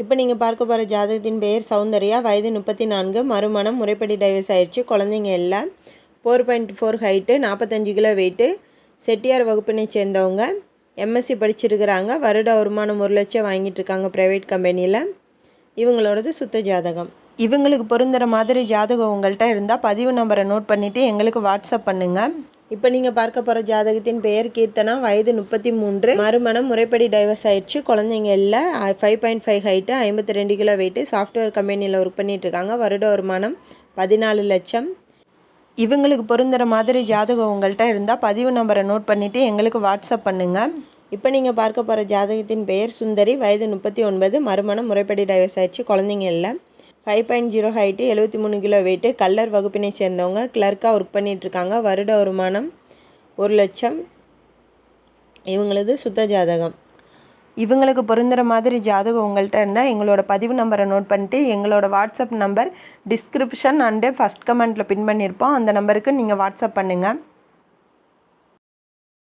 இப்போ நீங்கள் பார்க்க போகிற ஜாதகத்தின் பெயர் சௌந்தர்யா. வயது முப்பத்தி நான்கு மறுமணம். முறைப்படி டைவர்ஸ் ஆயிடுச்சு குழந்தைங்க இல்லை ஃபோர் பாயிண்ட் ஃபோர் ஹைட்டு நாற்பத்தஞ்சு கிலோ வெயிட்டு செட்டியார் வகுப்பினை சேர்ந்தவங்க. எம்எஸ்சி படிச்சிருக்கிறாங்க. வருட வருமானம் ஒரு லட்சம் வாங்கிட்டு இருக்காங்க ப்ரைவேட் கம்பெனியில் இவங்களோடது சுத்த ஜாதகம். இவங்களுக்கு பொருந்துகிற மாதிரி ஜாதகம் உங்கள்கிட்ட இருந்தால் பதிவு நம்பரை நோட் பண்ணிவிட்டு எங்களுக்கு வாட்ஸ்அப் பண்ணுங்கள் இப்போ நீங்கள் பார்க்க போகிற ஜாதகத்தின் பெயர் கீர்த்தனா வயது முப்பத்தி மூன்று மறுமணம் முறைப்படி டைவர்ஸ் ஆயிடுச்சு. குழந்தைங்க இல்லை. ஃபைவ் பாயிண்ட் ஃபைவ் ஹைட்டு ஐம்பத்தி ரெண்டு கிலோ வெயிட்டு சாஃப்ட்வேர் கம்பெனியில் ஒர்க் பண்ணிட்டு இருக்காங்க. வருட வருமானம் பதினாலு லட்சம். இவங்களுக்கு பொருந்துகிற மாதிரி ஜாதகம் உங்கள்கிட்ட இருந்தால் பதிவு நம்பரை நோட் பண்ணிவிட்டு எங்களுக்கு வாட்ஸ்அப் பண்ணுங்கள் இப்போ நீங்கள் பார்க்க போகிற ஜாதகத்தின் பெயர் சுந்தரி வயது முப்பத்தி ஒன்பது. மறுமணம் முறைப்படி டைவர்ஸ் ஆயிடுச்சு. குழந்தைங்க இல்லை. ஃபைவ் பாயிண்ட் ஜீரோ ஹைட்டு எழுபத்தி மூணு கிலோ வெயிட்டு கல்லர் வகுப்பினை சேர்ந்தவங்க கிளர்க்காக ஒர்க் பண்ணிகிட்ருக்காங்க வருட வருமானம் ஒரு லட்சம். இவங்களது சுத்த ஜாதகம். இவங்களுக்கு பொருந்துகிற மாதிரி ஜாதகம் உங்கள்கிட்ட இருந்தால் எங்களோட பதிவு நம்பரை நோட் பண்ணிட்டு எங்களோட WhatsApp number description and first கமெண்ட்டில் பின் பண்ணியிருப்போம் அந்த நம்பருக்கு நீங்கள் வாட்ஸ்அப் பண்ணுங்கள்